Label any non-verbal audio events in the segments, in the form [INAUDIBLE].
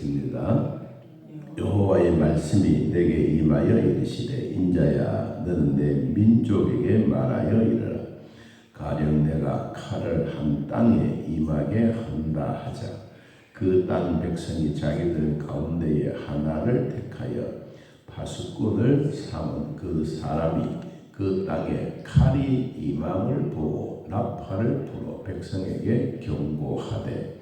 함께 읽습니다. 여호와의 말씀이 내게 임하여 이르시되 인자야 너는 내 민족에게 말하여 이르라. 가령 내가 칼을 한 땅에 임하게 한다 하자. 그 땅 백성이 자기들 가운데에 하나를 택하여 파수꾼을 삼은 그 사람이 그 땅에 칼이 임함을 보고 나팔을 불어 백성에게 경고하되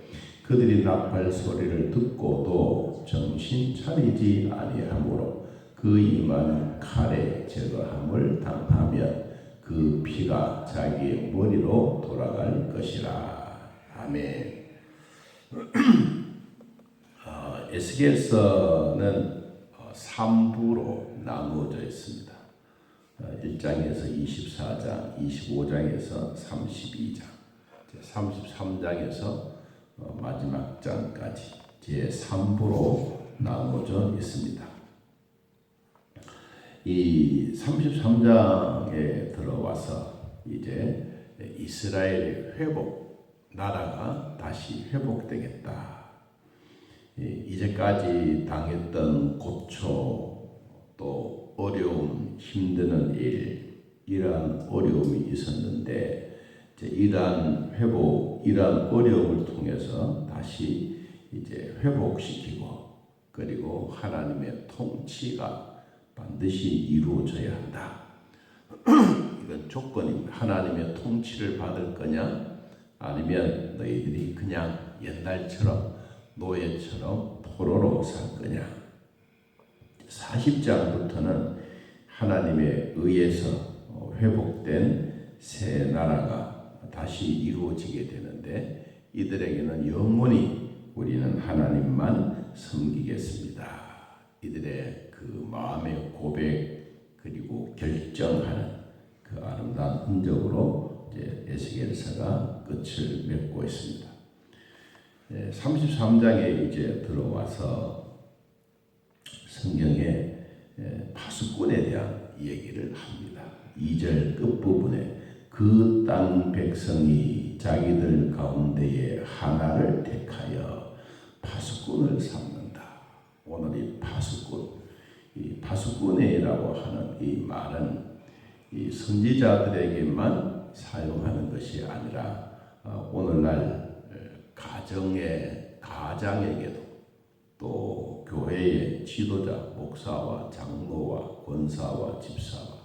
그들이 나팔 소리를 듣고도 정신 차리지 아니하므로 그 임하는 칼에 제거함을 당하면 그 피가 자기의 머리로 돌아갈 것이라. 아멘. [CLEARS THROAT] 어, 에스겔서는 어, 3부로 나누어져 있습니다. 어, 1장에서 24장, 25장에서 32장, 33장에서 어, 마지막 장까지 제 3부로 나누어져 있습니다. 이 33장에 들어와서 이제 이스라엘의 회복 나라가 다시 회복되겠다. 이- 이제까지 당했던 고초 또 어려움 힘드는 일 이러한 어려움이 있었는데 이러한 회복 이러한 어려움을 통해서 다시 이제 회복시키고 그리고 하나님의 통치가 반드시 이루어져야 한다. [CLEARS THROAT] 이건 조건입니다. 하나님의 통치를 받을 거냐? 아니면 너희들이 그냥 옛날처럼 노예처럼 포로로 살 거냐? 40장부터는 하나님에 의해서 어, 회복된 새 나라가 다시 이루어지게 되는 데 이들에게는 영원히 우리는 하나님만 섬기겠습니다. 이들의 그 마음의 고백 그리고 결정하는 그 아름다운 흔적으로 이제 에스겔서가 끝을 맺고 있습니다. 33장에 이제 들어와서 성경에 예, 파수꾼에 대한 얘기를 합니다. 2절 끝부분에 그 땅 백성이 자기들 가운데에 하나를 택하여 파수꾼을 삼는다. 오늘 이 파수꾼, 이 파수꾼이라고 하는 이 말은 이 선지자들에게만 사용하는 것이 아니라 어, 오늘날 가정의 가장에게도 또 교회의 지도자, 목사와 장로와 권사와 집사와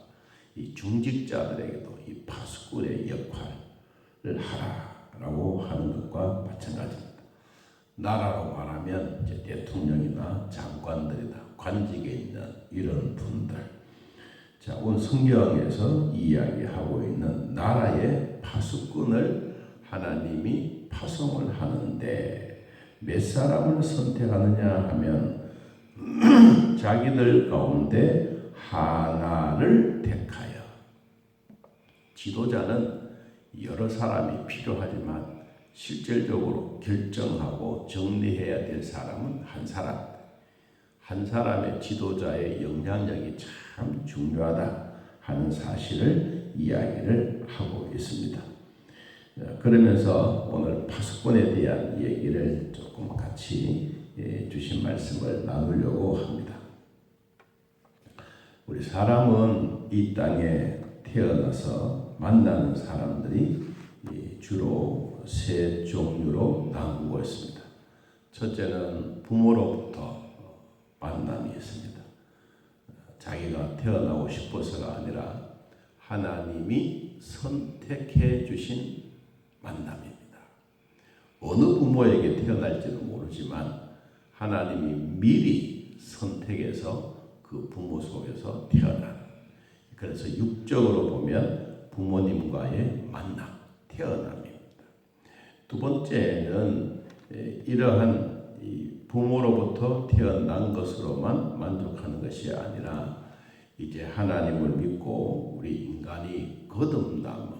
이 중직자들에게도 이 파수꾼의 역할을 하라라고 하는 것과 마찬가지입니다. 나라로 말하면 이제 대통령이나 장관들이나 관직에 있는 이런 분들. 자, 오늘 성경에서 이야기하고 있는 나라의 파수꾼을 하나님이 파송을 하는데 몇 사람을 선택하느냐 하면 [CLEARS THROAT] 자기들 가운데 하나를 택하여 지도자는 여러 사람이 필요하지만 실질적으로 결정하고 정리해야 될 사람은 한 사람. 한 사람의 지도자의 영향력이 참 중요하다 하는 사실을 이야기를 하고 있습니다. 어, 그러면서 오늘 파수꾼에 대한 얘기를 조금 같이 예, 주신 말씀을 나누려고 합니다. 우리 사람은 이 땅에 태어나서 만나는 사람들이 이 주로 세 종류로 나누고 있습니다. 첫째는 부모로부터 만남이 있습니다. 자기가 태어나고 싶어서가 아니라 하나님이 선택해 주신 만남입니다. 어느 부모에게 태어날지는 모르지만 하나님이 미리 선택해서 그 부모 속에서 태어난 그래서 육적으로 보면 부모님과의 만남, 태어남입니다. 두 번째는 에, 이러한 이 부모로부터 태어난 것으로만 만족하는 것이 아니라 이제 하나님을 믿고 우리 인간이 거듭남,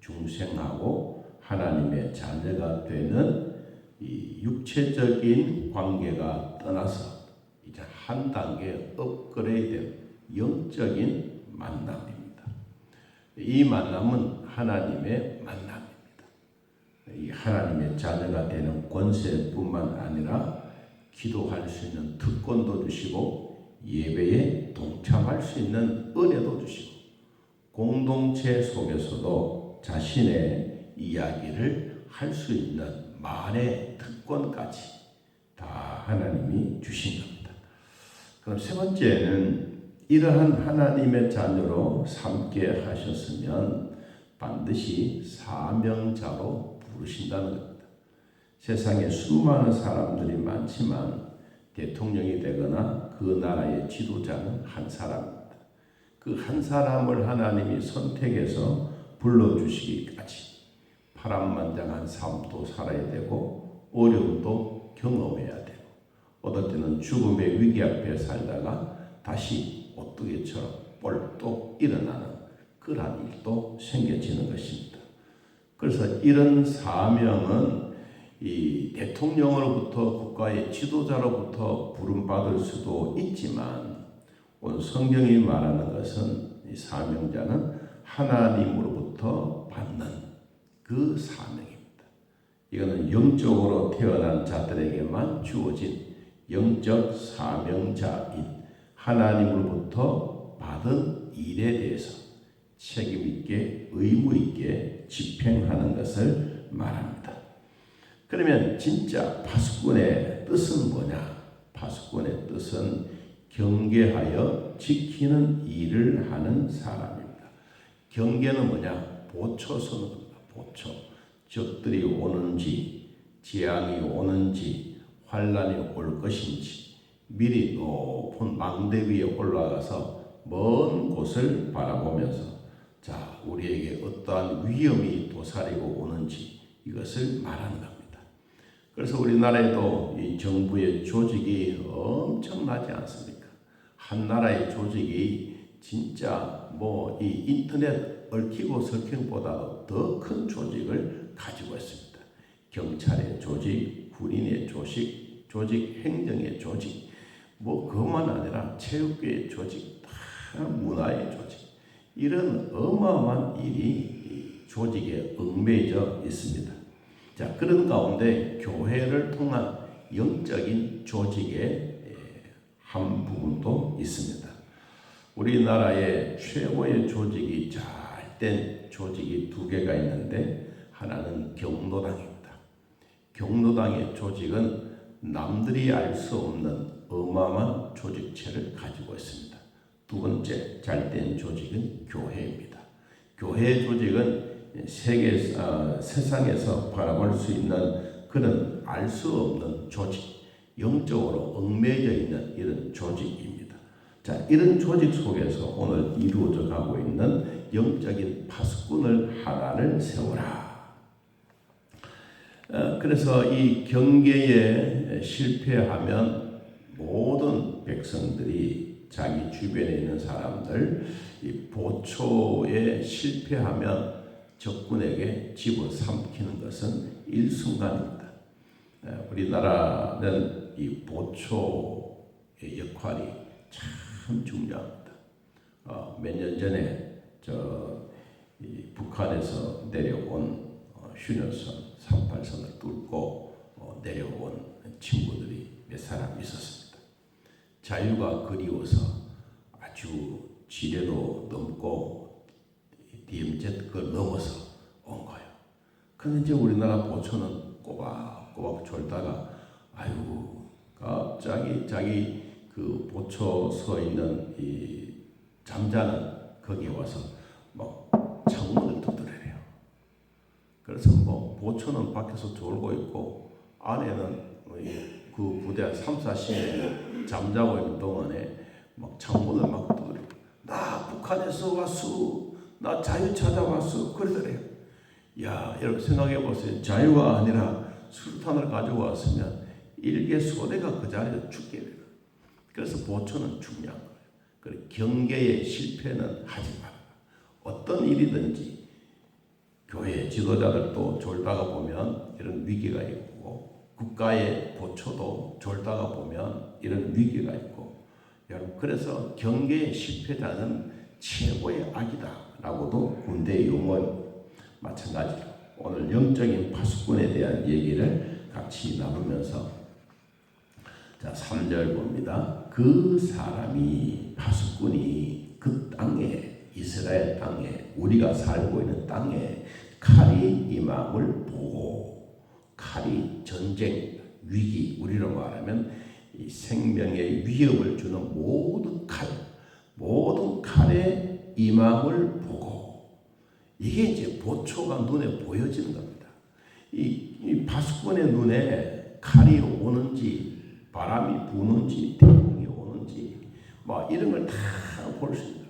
중생하고 하나님의 자녀가 되는 이 육체적인 관계가 떠나서 이제 한 단계 업그레이드 영적인 만남입니다. 이 만남은 하나님의 만남입니다. 이 하나님의 자녀가 되는 권세뿐만 아니라 기도할 수 있는 특권도 주시고 예배에 동참할 수 있는 은혜도 주시고 공동체 속에서도 자신의 이야기를 할 수 있는 말의 특권까지 다 하나님이 주신 겁니다. 그럼 세 번째는 이러한 하나님의 자녀로 삼게 하셨으면 반드시 사명자로 부르신다는 겁니다. 세상에 수많은 사람들이 많지만 대통령이 되거나 그 나라의 지도자는 한 사람입니다. 그 한 사람을 하나님이 선택해서 불러주시기까지 파란만장한 삶도 살아야 되고 어려움도 경험해야 되고 어떨 때는 죽음의 위기 앞에 살다가 다시 오뚜기처럼 볼떡 일어나는 그러한 일도 생겨지는 것입니다. 그래서 이런 사명은 이 대통령으로부터 국가의 지도자로부터 부름받을 수도 있지만 오늘 성경이 말하는 것은 이 사명자는 하나님으로부터 받는 그 사명입니다. 이거는 영적으로 태어난 자들에게만 주어진 영적 사명자인 하나님으로부터 받은 일에 대해서 책임 있게 의무 있게 집행하는 것을 말합니다. 그러면 진짜 파수꾼의 뜻은 뭐냐? 파수꾼의 뜻은 경계하여 지키는 일을 하는 사람입니다. 경계는 뭐냐? 보초 서는 겁니다. 보초. 적들이 오는지, 재앙이 오는지, 환란이 올 것인지 미리 높은 망대 위에 올라가서 먼 곳을 바라보면서 자 우리에게 어떠한 위험이 도사리고 오는지 이것을 말하는 겁니다. 그래서 우리나라에도 이 정부의 조직이 엄청나지 않습니까? 한 나라의 조직이 진짜 뭐 이 인터넷 얽히고 설경보다도 더큰 조직을 가지고 있습니다. 경찰의 조직, 군인의 조직, 조직, 행정의 조직, 뭐 그것만 아니라 체육계의 조직, 다 문화의 조직, 이런 어마어마한 일이 조직에 얽매여 있습니다. 자, 그런 가운데 교회를 통한 영적인 조직의 한 부분도 있습니다. 우리나라의 최고의 조직이 잘 된 조직이 두 개가 있는데 하나는 경로당입니다. 경로당의 조직은 남들이 알 수 없는 어마어마한 조직체를 가지고 있습니다. 두 번째 잘된 조직은 교회입니다. 교회 조직은 세계 어, 세상에서 바라볼 수 있는 그런 알 수 없는 조직, 영적으로 얽매여 있는 이런 조직입니다. 자, 이런 조직 속에서 오늘 이루어져 가고 있는 영적인 파수꾼을 하나를 세워라. 어, 그래서 이 경계에 실패하면 백성들이 자기 주변에 있는 사람들 이 보초에 실패하면 적군에게 집어 삼키는 것은 일순간입니다. 우리나라는 이 보초의 역할이 참 중요합니다. 어, 몇년 전에 저 북한에서 내려온 어, 휴전선 38선을 뚫고 어, 내려온 친구들이 몇 사람 있었습니다. 자유가 그리워서 아주 지뢰도 넘고 DMZ 그 넘어서 온 거예요. 근데 이제 우리나라 보초는 꼬박꼬박 졸다가 아유 갑자기 자기 그 보초 서 있는 이 잠자는 거기에 와서 막 창문을 두드려요. 그래서 뭐 보초는 밖에서 졸고 있고 안에는 뭐 그 부대 3, 4시에 잠자고 있는 동안에 막 창문을 막 두드리고 나 북한에서 왔어 나 자유 찾아왔어 그러더래요. 야 여러분 생각해 보세요. 자유가 아니라 수류탄을 가지고 왔으면 일개 소대가 그 자리에 죽게 돼요. 그래서 보초는 중요한 거예요. 그래 경계의 실패는 하지 마라. 어떤 일이든지 교회 지도자들도 졸다가 보면 이런 위기가 있고 국가의 보초도 졸다가 보면 이런 위기가 있고 여러분 그래서 경계의 실패자는 최고의 악이다라고도 군대 용어 마찬가지로 오늘 영적인 파수꾼에 대한 얘기를 같이 나누면서 자 3절 봅니다. 그 사람이 파수꾼이 그 땅에 이스라엘 땅에 우리가 살고 있는 땅에 칼이 임함을 보고 칼이 전쟁 위기 우리로 말하면 이 생명의 위협을 주는 모든 칼 모든 칼의 임함을 보고 이게 이제 보초가 눈에 보여지는 겁니다. 이, 이 파수꾼의 눈에 칼이 오는지 바람이 부는지 태풍이 오는지 뭐 이런 걸 다 볼 수 있어요.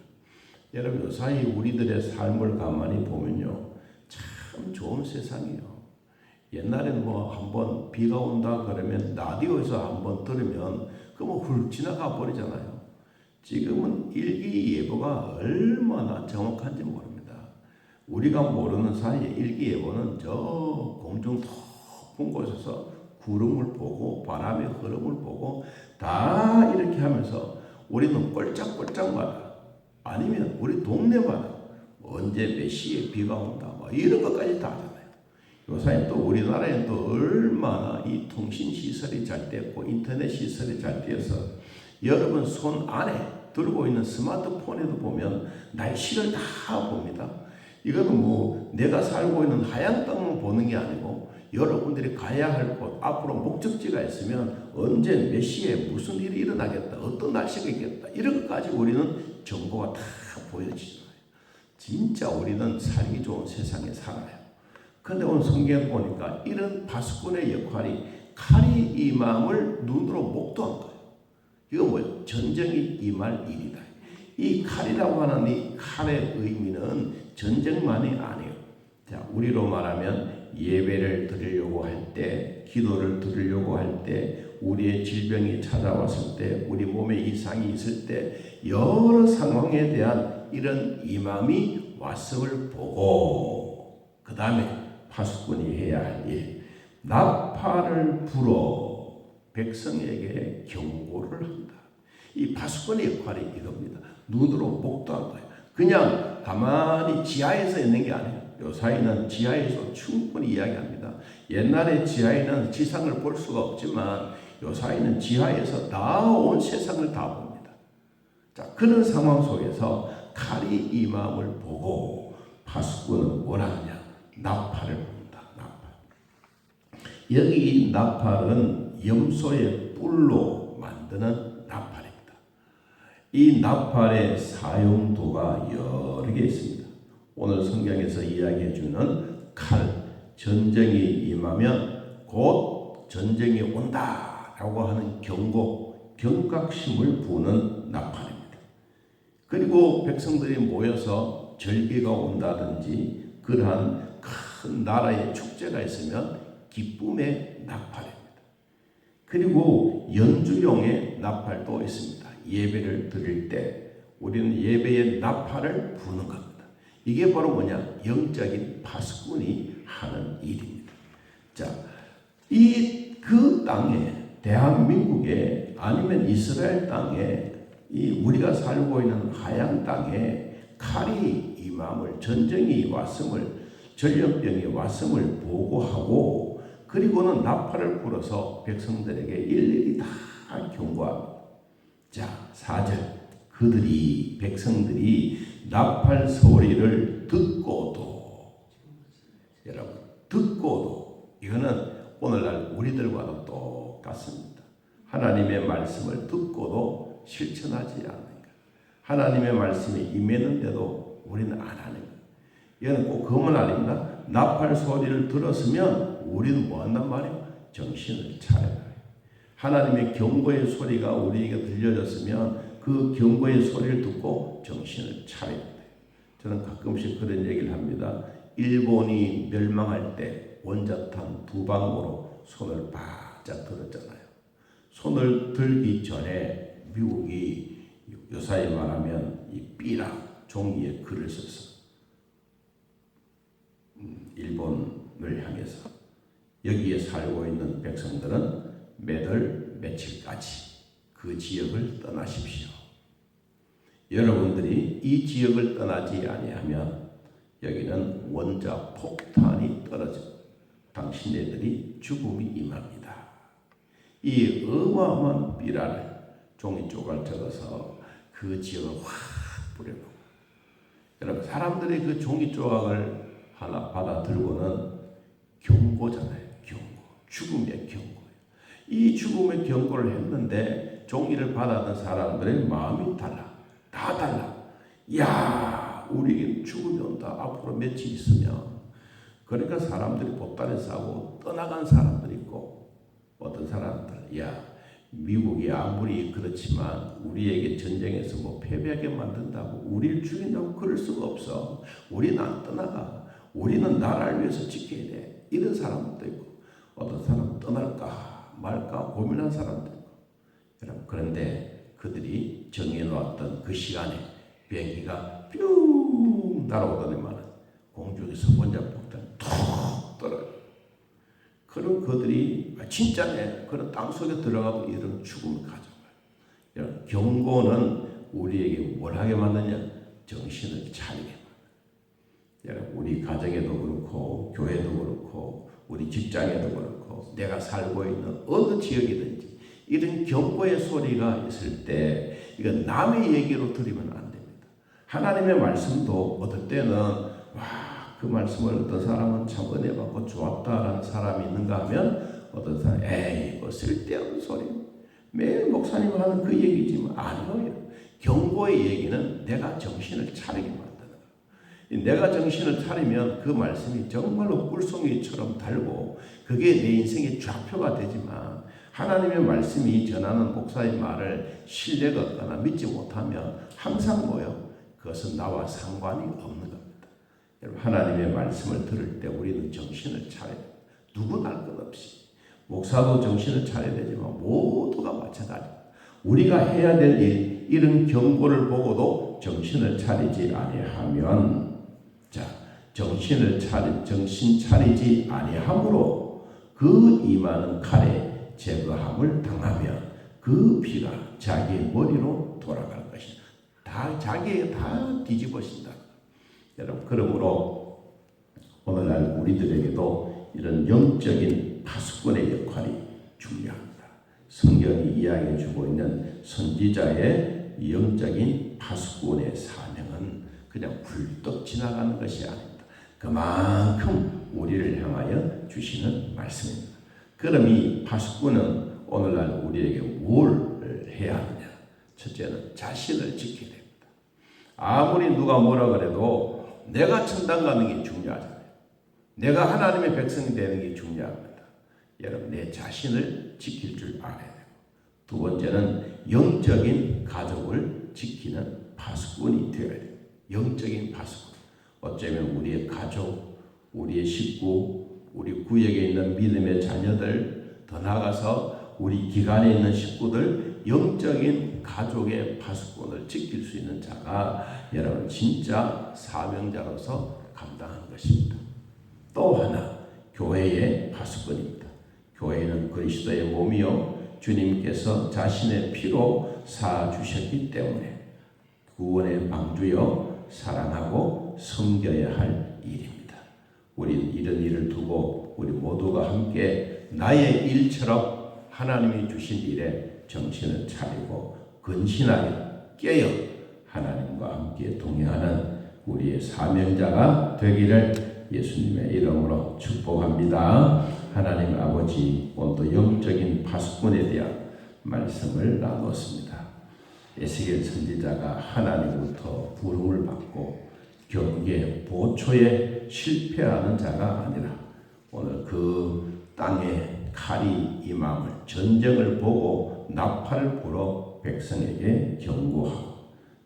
여러분 요사이 우리들의 삶을 가만히 보면요 참 좋은 세상이에요. 옛날에는 뭐 한번 비가 온다 그러면 라디오에서 한번 들으면 그뭐 훌 지나가 버리잖아요. 지금은 일기예보가 얼마나 정확한지 모릅니다. 우리가 모르는 사이에 일기예보는 저 공중 높은 곳에서 구름을 보고 바람의 흐름을 보고 다 이렇게 하면서 우리는 꼴짝꼴짝마다 아니면 우리 동네마다 언제 몇 시에 비가 온다 뭐 이런 것까지 다 요. 요사이 또 우리나라에 또 얼마나 이 통신 시설이 잘 됐고 인터넷 시설이 잘 되어서 여러분 손 안에 들고 있는 스마트폰에도 보면 날씨를 다 봅니다. 이거는 뭐 내가 살고 있는 하얀 땅만 보는 게 아니고 여러분들이 가야 할 곳, 앞으로 목적지가 있으면 언제 몇 시에 무슨 일이 일어나겠다, 어떤 날씨가 있겠다, 이런 것까지 우리는 정보가 다 보여지잖아요. 진짜 우리는 살기 좋은 세상에 살아요. 근데 오늘 성경 보니까 이런 파수꾼의 역할이 칼이 임함을 눈으로 목도한 거예요. 이거 뭐예요? 전쟁이 임할 일이다. 이 칼이라고 하는 이 칼의 의미는 전쟁만이 아니에요. 자, 우리로 말하면 예배를 드리려고 할 때, 기도를 드리려고 할 때, 우리의 질병이 찾아왔을 때, 우리 몸에 이상이 있을 때, 여러 상황에 대한 이런 임함이 왔음을 보고, 그 다음에 파수꾼이 해야 할 일, 나팔을 불어 백성에게 경고를 한다. 이 파수꾼의 역할이 이겁니다. 눈으로 목도한 거예요. 그냥 가만히 지하에서 있는 게 아니에요. 요사이는 지하에서 충분히 이야기합니다. 옛날에 지하에는 지상을 볼 수가 없지만 요사이는 지하에서 나온 세상을 다 봅니다. 자, 그런 상황 속에서 칼이 이 마음을 보고 파수꾼은 뭐라느냐? 나팔을 봅니다. 나팔. 여기 나팔은 염소의 뿔로 만드는 나팔입니다. 이 나팔의 사용도가 여러 개 있습니다. 오늘 성경에서 이야기해 주는 칼, 전쟁이 임하면 곧 전쟁이 온다라고 하는 경고, 경각심을 부는 나팔입니다. 그리고 백성들이 모여서 절기가 온다든지 그러한 큰 나라의 축제가 있으면 기쁨의 나팔입니다. 그리고 연주용의 나팔도 있습니다. 예배를 드릴 때 우리는 예배의 나팔을 부는 겁니다. 이게 바로 뭐냐? 영적인 파수꾼이 하는 일입니다. 자, 이 그 땅에 대한민국에 아니면 이스라엘 땅에 이 우리가 살고 있는 하양 땅에 칼이 임함을 전쟁이 왔음을 전염병이 왔음을 보고하고 그리고는 나팔을 불어서 백성들에게 일일이 다 경고합니다. 자, 4절. 그들이 백성들이 나팔 소리를 듣고도 여러분 듣고도 이거는 오늘날 우리들과도 똑같습니다. 하나님의 말씀을 듣고도 실천하지 않는 것. 하나님의 말씀이 임했는데도 우리는 안 하는 것. 이거는 꼭 그것만 아닙니다. 나팔 소리를 들었으면 우리는 뭐 한단 말이에요? 정신을 해요. 하나님의 경고의 소리가 우리에게 들려졌으면 그 경고의 소리를 듣고 정신을 차려야 돼요. 저는 가끔씩 그런 얘기를 합니다. 일본이 멸망할 때 원자탄 두 방으로 손을 바짝 들었잖아요. 손을 들기 전에 미국이 요사이 말하면 이 삐라 종이에 글을 썼어. 음, 일본을 향해서 여기에 살고 있는 백성들은 매달 며칠까지 그 지역을 떠나십시오. 여러분들이 이 지역을 떠나지 아니하면 여기는 원자 폭탄이 떨어져 당신네들이 죽음이 임합니다. 이 어마어마한 삐라를 종이 쪽을 적어서 그 지역을 확 뿌려놓고 여러분 사람들이 그 종이 조각을 하나 받아 들고는 경고잖아요. 경고. 죽음의 경고예요. 이 죽음의 경고를 했는데 종이를 받았던 사람들의 마음이 달라. 다 달라. 야, 우리에게 죽음이 온다. 앞으로 며칠 있으면. 그러니까 사람들이 보따리 싸고 떠나간 사람들이 있고 어떤 사람들, 야, 미국이 아무리 그렇지만 우리에게 전쟁에서 뭐 패배하게 만든다고 우리를 죽인다고 그럴 수가 없어. 우리는 안 떠나가. 우리는 나라를 위해서 지켜야 돼. 이런 사람도 있고 어떤 사람은 떠날까 말까 고민한 사람도 있고 여러분 그런데 그들이 정해놓았던 그 시간에 비행기가 뿅 날아오더니만 공중에서 원자폭탄 툭 떨어져. 그런 그들이 진짜네 그런 땅 속에 들어가도 이런 죽음을 가져가요. 경고는 우리에게 뭘 하게 만드냐? 정신을 차리게 우리 가정에도 그렇고 교회도 그렇고 우리 직장에도 그렇고 내가 살고 있는 어느 지역이든지 이런 경고의 소리가 있을 때 이건 남의 얘기로 들으면 안 됩니다. 하나님의 말씀도 어떨 때는 와 그 말씀을 어떤 사람은 참 은혜 받고 좋았다라는 사람이 있는가 하면 어떤 사람 에이 뭐 쓸데없는 소리 매일 목사님 하는 그 얘기지만 아니요 경고의 얘기는 내가 정신을 거예요. 내가 정신을 차리면 그 말씀이 정말로 꿀송이처럼 달고 그게 내 인생의 좌표가 되지만 하나님의 말씀이 전하는 목사의 말을 신뢰가 없거나 믿지 못하면 항상 뭐요? 그것은 나와 상관이 없는 겁니다. 여러분 하나님의 말씀을 들을 때 우리는 정신을 됩니다. 누구나 할것 없이 목사도 정신을 차려야 되지만 모두가 마찬가지입니다. 우리가 해야 될 일, 이런 경고를 보고도 정신을 차리지 아니하면 자 정신을 차리 정신 차리지 아니함으로 그 임하는 칼에 제거함을 당하면 그 피가 자기의 머리로 돌아갈 것이다. 다 자기에 다 뒤집어진다. 여러분 그러므로 오늘날 우리들에게도 이런 영적인 파수꾼의 역할이 중요합니다. 성경이 이야기해주고 있는 선지자의 영적인 파수꾼의 사명은 그냥 훌떡 지나가는 것이 아닙니다. 그만큼 우리를 향하여 주시는 말씀입니다. 그럼 이 파수꾼은 오늘날 우리에게 뭘 해야 하느냐? 첫째는 자신을 지켜야 됩니다. 아무리 누가 뭐라 그래도 내가 천당 가는 게 중요하잖아요. 내가 하나님의 백성이 되는 게 중요합니다. 여러분, 내 자신을 지킬 줄 알아야 되고, 두 번째는 영적인 가족을 지키는 파수꾼이 되어야 돼요. 영적인 파수꾼. 어쩌면 우리의 가족, 우리의 식구, 우리 구역에 있는 믿음의 자녀들, 더 나아가서 우리 기관에 있는 식구들, 영적인 가족의 파수꾼을 지킬 수 있는 자가 여러분 진짜 사명자로서 감당하는 것입니다. 또 하나 교회의 파수꾼입니다. 교회는 그리스도의 몸이요 주님께서 자신의 피로 사 주셨기 때문에 구원의 방주여 사랑하고 섬겨야 할 일입니다. 우리는 이런 일을 두고 우리 모두가 함께 나의 일처럼 하나님이 주신 일에 정신을 차리고 근신하여 깨어 하나님과 함께 동행하는 우리의 사명자가 되기를 예수님의 이름으로 축복합니다. 하나님 아버지 오늘도 영적인 파수꾼에 대한 말씀을 나눴습니다. 에스겔 선지자가 하나님부터 부름을 받고 경계 보초에 실패하는 자가 아니라 오늘 그 땅에 칼이 임함을 전쟁을 보고 나팔을 불어 백성에게 경고하고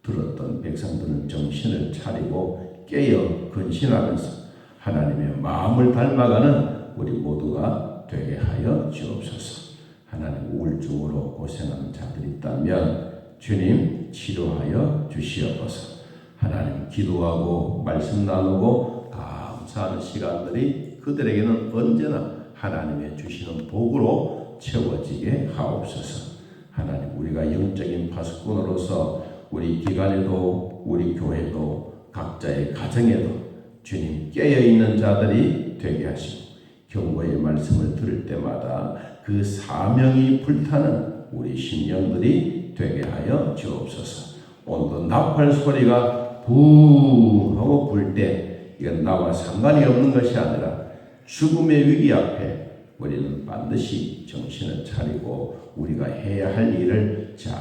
들었던 백성들은 정신을 차리고 깨어 근신하면서 하나님의 마음을 닮아가는 우리 모두가 되게 하여 주옵소서. 하나님 우울증으로 고생하는 자들이 있다면 주님 치료하여 주시옵소서. 하나님 기도하고 말씀 나누고 감사하는 시간들이 그들에게는 언제나 하나님의 주시는 복으로 채워지게 하옵소서. 하나님 우리가 영적인 파수꾼으로서 우리 기관에도 우리 교회도 각자의 가정에도 주님 깨어 있는 자들이 되게 하시고 경고의 말씀을 들을 때마다 그 사명이 불타는 우리 심령들이 되게 하여 주옵소서. 오늘도 나팔 소리가 붕 하고 불 때 이건 나와 상관이 없는 것이 아니라 죽음의 위기 앞에 우리는 반드시 정신을 차리고 우리가 해야 할 일을 잘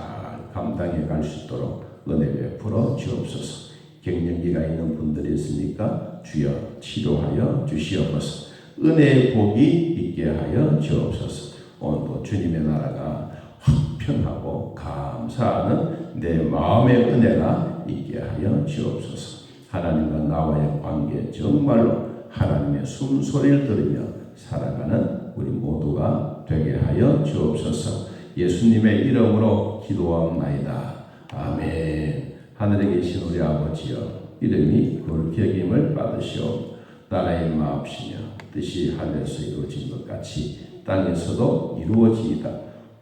감당해 갈 수 있도록 은혜 베풀어 주옵소서. 갱년기가 있는 분들이 있습니까? 주여 치료하여 주시옵소서. 은혜의 복이 있게 하여 주옵소서. 오늘도 주님의 나라가 화평하고 감사하는 내 마음의 은혜가 있게 하여 주옵소서. 하나님과 나와의 관계 정말로 하나님의 숨소리를 들으며 살아가는 우리 모두가 되게 하여 주옵소서. 예수님의 이름으로 기도하옵나이다. 아멘. 하늘에 계신 우리 아버지여 이름이 거룩히 여김을 받으시오. 나라의 마옵시며 뜻이 하늘에서 이루어진 것 같이 땅에서도 이루어지이다.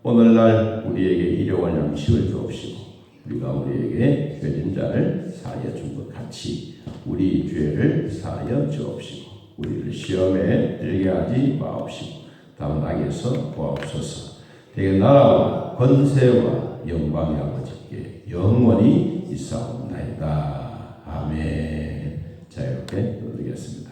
오늘날 우리에게 일용할 양식을 주옵시고 우리가 우리에게 죄진 자를 사하여 준 것 같이 우리 죄를 사하여 주옵시고 우리를 시험에 들게 하지 마옵시고 다만 악에서 구하옵소서. 대개 나라와 권세와 영광의 아버지께 영원히 있사옵나이다. 아멘. 자 이렇게 누르겠습니다